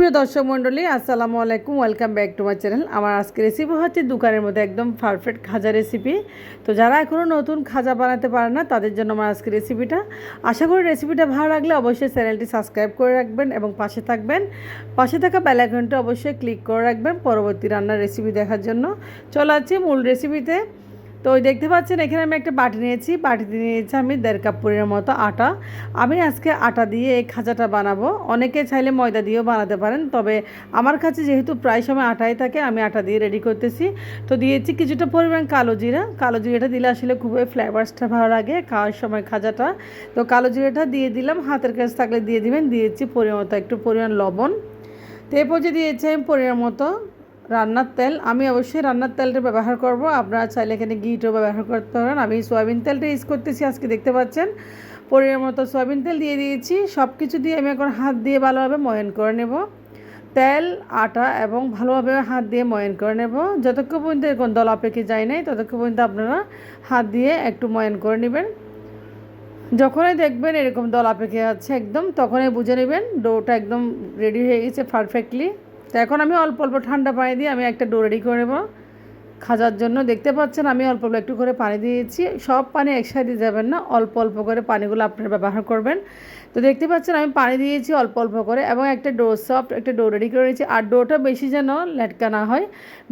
সুপ্রিয় দর্শক মণ্ডলী, আসসালামু আলাইকুম। Welcome back to my channel আমার আজকে রেসিপি হচ্ছে দোকানের মধ্যে একদম পারফেক্ট খাজা রেসিপি তো যারা এখনও নতুন খাজা বানাতে পারে না, তাদের জন্য আমার আজকে রেসিপিটা আশা করি রেসিপিটা ভালো লাগলে অবশ্যই চ্যানেলটি সাবস্ক্রাইব করে রাখবেন এবং পাশে থাকবেন। পাশে থাকা বেল অবশ্যই ক্লিক করে রাখবেন পরবর্তী রান্নার রেসিপি দেখার জন্য। চলে যাচ্ছি মূল রেসিপিতে তো দেখতে পাচ্ছেন, এখানে আমি একটা বাটি নিয়েছি। বাটিতে নিয়েছি আমি দেড় কাপ পরিমাণ মতো আটা। আমি আজকে আটা দিয়ে এই খাজাটা বানাবো। অনেকে চাইলে ময়দা দিয়েও বানাতে পারেন, তবে আমার কাছে যেহেতু প্রায় সময় আটাই থাকে, আমি আটা দিয়ে রেডি করতেছি। তো দিয়েছি কিছুটা পরিমাণ কালো জিরা। কালো জিরাটা দিলে আসলে খুবই ফ্লেভারসটা ভালো লাগে খাওয়ার সময় খাজাটা। তো কালো জিরাটা দিয়ে দিলাম, হাতের কাছে থাকলে দিয়ে দিবেন। দিয়েছি পরিমাণ একটু পরিমাণ লবণ। তো এরপর যে দিয়েছি আমি পরিমাণ মতো রান্নার তেল, আমি অবশ্যই রান্নার তেলটা ব্যবহার করব। আপনারা চাইলে এখানে ঘিটাও ব্যবহার করতে পারেন। আমি সয়াবিন তেলটা ইউজ করতেছি আজকে, দেখতে পাচ্ছেন? পরিমাণ মতো সয়াবিন তেল দিয়ে দিয়েছি। সব কিছু দিয়ে আমি এখন হাত দিয়ে ভালোভাবে ময়ন করে নেব। তেল, আটা এবং ভালোভাবে হাত দিয়ে ময়ন করে নেব। যতক্ষণ পর্যন্ত এরকম দলা পেকে যায় নাই, ততক্ষণ পর্যন্ত আপনারা হাত দিয়ে একটু ময়ন করে নেবেন। যখনই দেখবেন এরকম দলা পেকে যাচ্ছে একদম, তখনই বুঝে নেবেন। ডোটা একদম রেডি হয়ে গেছে পারফেক্টলি তো এখন আমি অল্প অল্প ঠান্ডা পানি দিয়ে আমি একটা ডো রেডি করে নেব। খাজার জন্য দেখতে পাচ্ছেন, আমি অল্প অল্প একটু করে পানি দিয়েছি সব পানি একসাথে যাবেন না, অল্প অল্প করে পানিগুলো আপনারা ব্যবহার করবেন। তো দেখতে পাচ্ছেন, আমি পানি দিয়েছি অল্প অল্প করে এবং একটা ডো সফট একটা ডো রেডি করে নিয়েছি। আর ডোটা বেশি যেন লেটকা না হয়,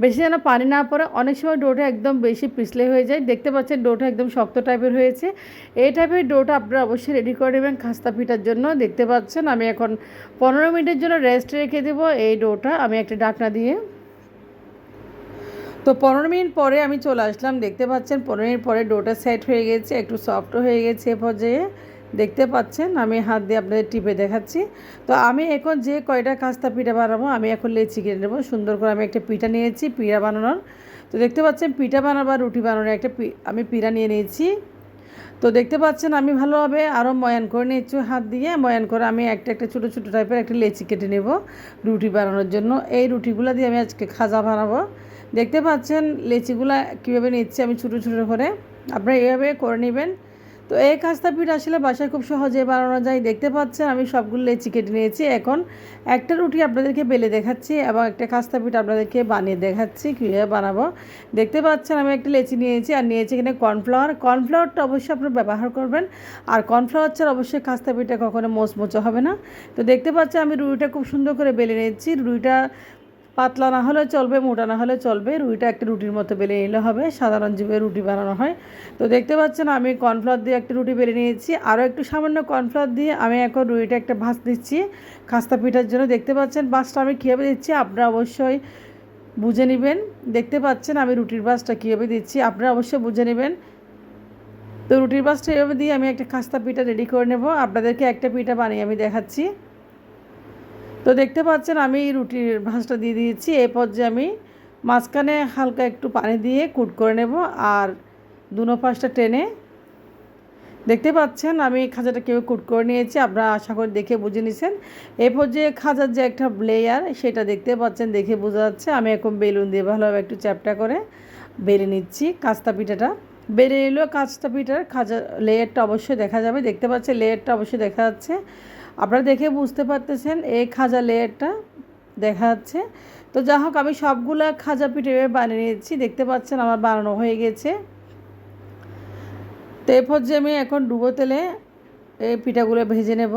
বেশি যেন পানি না পড়ে। অনেক সময় ডোটা একদম বেশি পিছলে হয়ে যায়। দেখতে পাচ্ছেন, ডোটা একদম শক্ত টাইপের হয়েছে। এই টাইপের ডোটা আপনারা অবশ্যই রেডি করে নেবেন খাস্তা পিঠার জন্য। দেখতে পাচ্ছেন, আমি এখন পনেরো মিনিটের জন্য রেস্ট রেখে দেবো এই ডোটা। আমি একটা ডাকনা দিয়ে তো পনেরো মিনিট পরে আমি চলে আসলাম। দেখতে পাচ্ছেন, পনেরো মিনিট পরে ডোটা সেট হয়ে গেছে, একটু সফট হয়ে গেছে এ পর্যায়ে। দেখতে পাচ্ছেন, আমি হাত দিয়ে আপনাদের টিপে দেখাচ্ছি। তো আমি এখন যে কয়টা কাস্তা পিঠা বানাবো, আমি এখন লেচি কিনে নেব। সুন্দর করে আমি একটা পিঠা নিয়েছি, পিঠা বানানোর। তো দেখতে পাচ্ছেন, পিঠা বানাবার রুটি বানানোর একটা আমি পিঠা নিয়ে নিয়েছি। তো দেখতে পাচ্ছেন, আমি ভালোভাবে আরও ময়ান করে নিচ্ছি হাত দিয়ে। ময়ান করে আমি একটা একটা ছোটো ছোটো টাইপের একটা লেচি কেটে নেব রুটি বানানোর জন্য। এই রুটিগুলো দিয়ে আমি আজকে খাজা বানাবো। দেখতে পাচ্ছেন লেচিগুলো কীভাবে নিচ্ছি আমি ছোটো ছোটো করে। আপনারা এইভাবে করে নেবেন। তো এই কাস্তা পিঠ আসলে বাসায় খুব সহজে বানানো যায়। দেখতে পাচ্ছেন আমি সবগুলো লেচি কেটে নিয়েছি। এখন একটা রুটি আপনাদেরকে বেলে দেখাচ্ছি এবং একটা কাস্তা পিঠ আপনাদেরকে বানিয়ে দেখাচ্ছি কীভাবে বানাবো। দেখতে পাচ্ছেন আমি একটা লেচি নিয়েছি আর নিয়েছি এখানে কর্নফ্লাওয়ার। কর্নফ্লাওয়ারটা অবশ্যই আপনারা ব্যবহার করবেন। আর কর্নফ্লাওয়ার ছাড়া অবশ্যই কাস্তা পিঠটা কখনো মোচমোচো হবে না। তো দেখতে পাচ্ছেন আমি রুটিটা খুব সুন্দর করে বেলে নিয়েছি। রুটিটা পাতলা না হলে চলবে, মোটা না হলে চলবে। রুইটা একটা রুটির মতো বেলে নিলে হবে। সাধারণ যেভাবে রুটি বানানো হয়। তো দেখতে পাচ্ছেন, আমি কর্নফ্লাওয়ার দিয়ে একটা রুটি বেলে নিয়েছি। আরও একটু সামান্য কর্নফ্লাওয়ার দিয়ে আমি এখন রুইটা একটা ভাঁজ দিচ্ছি খাস্তা পিঠার জন্য। দেখতে পাচ্ছেন বাসটা আমি কীভাবে দিচ্ছি আপনারা অবশ্যই বুঝে নেবেন। দেখতে পাচ্ছেন, আমি রুটির বাসটা কীভাবে দিচ্ছি আপনারা অবশ্যই বুঝে নেবেন। তো রুটির বাসটা এভাবে দিয়ে আমি একটা খাস্তা পিঠা রেডি করে নেব। আপনাদেরকে একটা পিঠা বানিয়ে আমি দেখাচ্ছি। তো দেখতে পাচ্ছেন, আমি রুটির ভাঁজটা দিয়ে দিয়েছি। এই পর্যায়ে আমি মাঝখানে হালকা একটু পানি দিয়ে কুট করে নেব আর দুনো পাশটা টেনে। দেখতে পাচ্ছেন, আমি খাজাটা কেউ কুট করে নিয়েছি, আপনারা আশা করি দেখে বুঝে নিছেন। এই পর্যায়ে খাজার যে একটা লেয়ার সেটা দেখতে পাচ্ছেন, দেখে বোঝা যাচ্ছে। আমি এখন বেলুন দিয়ে ভালোভাবে একটু চ্যাপটা করে বেলে নিচ্ছি কাস্তা পিঠাটা। বেড়ে এলেও কাঁচটা পিঠার খাজা লেয়ারটা অবশ্যই দেখা যাবে। দেখতে পাচ্ছেন লেয়ারটা অবশ্যই দেখা যাচ্ছে। আপনারা দেখে বুঝতে পারতেছেন এই খাজা লেয়ারটা দেখা যাচ্ছে। তো যা হোক, আমি সবগুলো খাজা পিঠে বানিয়ে নিয়েছি। দেখতে পাচ্ছেন আমার বানানো হয়ে গেছে। তো এরপর যে আমি এখন ডুবো তেলে এই পিঠাগুলো ভেজে নেব।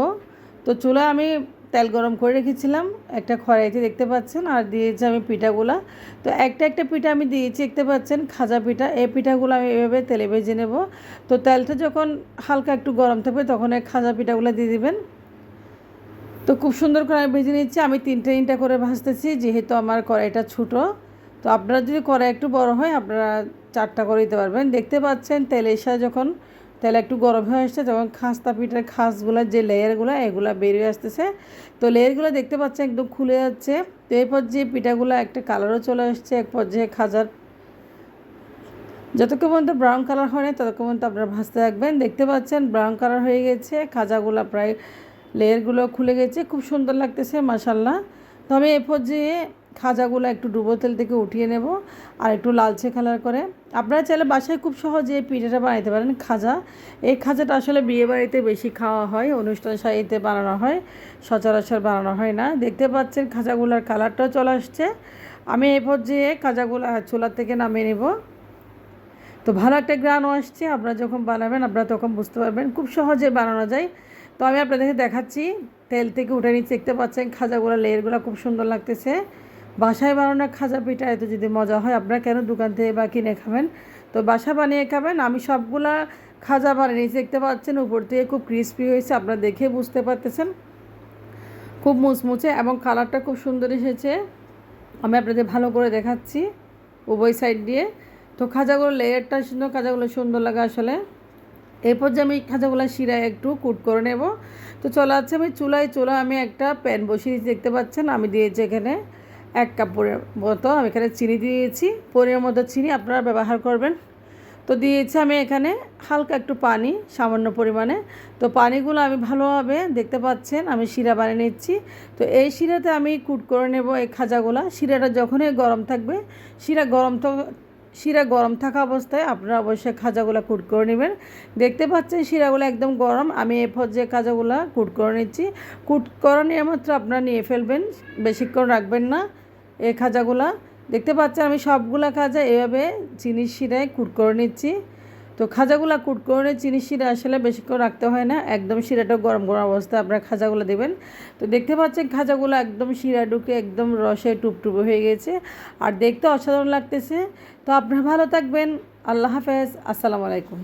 তো চুলা আমি তেল গরম করে রেখেছিলাম, একটা খড়াইতে দেখতে পাচ্ছেন, আর দিয়েছি আমি পিঠাগুলা, তো একটা একটা পিঠা আমি দিয়েছি, দেখতে পাচ্ছেন খাজা পিঠা। এই পিঠাগুলো আমি এভাবে তেলে ভেজে নেব। তো তেলটা যখন হালকা একটু গরম থাকবে, তখন এই খাজা পিঠাগুলো দিয়ে দিবেন। তো খুব সুন্দর করে আমি ভেজে নিচ্ছি। আমি তিনটে তিনটা করে ভাজতেছি, যেহেতু আমার কড়াইটা ছোটো। তো আপনারা যদি কড়াই একটু বড় হয়, আপনারা চারটা করে দিতে পারবেন। দেখতে পাচ্ছেন তেল এসে যখন তেল একটু গরম হয়ে আসছে, তখন খাস্তা পিঠার খাসগুলো, যে লেয়ারগুলো, এগুলো বেরিয়ে আসতেছে। তো লেয়ারগুলো দেখতে পাচ্ছেন একদম খুলে যাচ্ছে। তো এই পর্যায়ে পিঠাগুলো একটা কালারও চলে আসছে, এক পর্যায়ে খাজার। যতক্ষণ পর্যন্ত ব্রাউন কালার হয় না ততক্ষণ পর্যন্ত আপনারা ভাজতে রাখবেন দেখতে পাচ্ছেন ব্রাউন কালার হয়ে গেছে, খাজাগুলো প্রায় লেয়ারগুলো খুলে গেছে, খুব সুন্দর লাগতেছে মাসাল্লাহ তো আমি এ পর্যায়ে খাজাগুলো একটু ডুবো তেল থেকে উঠিয়ে নেব আর একটু লালচে কালার করে। আপনারা চাইলে বাসায় খুব সহজে পিঠাটা বানাইতে পারেন, খাজা। এই খাজাটা আসলে বিয়ে বাড়িতে বেশি খাওয়া হয়, অনুষ্ঠান সাহিত্যে বানানো হয়, সচরাচর বানানো হয় না। দেখতে পাচ্ছেন খাজাগুলোর কালারটাও চলে আসছে। আমি এই পর্যায়ে খাজাগুলো চুলার থেকে নামিয়ে নেব। তো ভালো একটা গ্রানও আসছে, আপনারা যখন বানাবেন, আপনারা তখন বুঝতে পারবেন, খুব সহজে বানানো যায়। তো আমি আপনাদেরকে দেখাচ্ছি। তেল থেকে উঠে নিচ্ছে, দেখতে পাচ্ছেন খাজাগুলো, লেয়ারগুলো খুব সুন্দর লাগতেছে। বাসায় বানানো খাজা পিঠা, এত যদি মজা হয়, আপনারা কেন দোকান থেকে বা কিনে খাবেন? তো বাসা বানিয়ে খাবেন, আমি সবগুলা খাজা বানিয়েছি দেখতে পাচ্ছেন উপর থেকে খুব ক্রিস্পি হয়েছে, আপনারা দেখে বুঝতে পারতেছেন। খুব মুচমুচে এবং কালারটা খুব সুন্দর এসেছে। আমি আপনাদের ভালো করে দেখাচ্ছি উভয় সাইড দিয়ে। তো খাজাগুলো, লেয়ারটা সুন্দর, খাজাগুলো সুন্দর লাগে আসলে। এরপর যে আমি খাজাগুলো শিরায় একটু কুট করে নেব। তো চলে আছে আমি চুলায় চুলা আমি একটা প্যান বসিয়ে দেখতে পাচ্ছেন? আমি দিয়েছি এখানে এক কাপ মতো, আমি এখানে চিনি দিয়েছি। পরিমাণ মতো চিনি আপনারা ব্যবহার করবেন। তো দিয়েছি আমি এখানে হালকা একটু পানি, সামান্য পরিমাণে। তো পানিগুলো আমি ভালোভাবে দেখতে পাচ্ছেন, আমি শিরা বানিয়ে নিচ্ছি। তো এই শিরাতে আমি কুট করে নেব এই খাজাগুলা শিরাটা যখনই গরম থাকবে, শিরা গরম তো শিরা গরম থাকা অবস্থায় আপনারা অবশ্যই খাজাগুলা কুট করে নেবেন। দেখতে পাচ্ছেন শিরাগুলো একদম গরম। আমি এ পর্যায়ে খাজাগুলা কুট করে নিচ্ছি। কুট করা নিয়ে মাত্র আপনারা নিয়ে ফেলবেন, বেশিক্ষণ রাখবেন না এ খাজাগুলা। দেখতে পাচ্ছেন আমি সবগুলা খাজা এভাবে চিনির শিরায় কুট করে নিচ্ছি। তো খাজাগুলো কুট করে চিনি শিরা আসলে বেশিক্ষণ রাখতে হয় না, একদম শিরাটা গরম গরম অবস্থায় আপনারা খাজাগুলো দেবেন। তো দেখতে পাচ্ছেন খাজাগুলো একদম শিরা ঢুকে একদম রসে টুপটুপে হয়ে গেছে। আর দেখতে অসাধারণ লাগতেছে। তো আপনারা ভালো থাকবেন। আল্লাহ হাফেজ। আসসালামু আলাইকুম।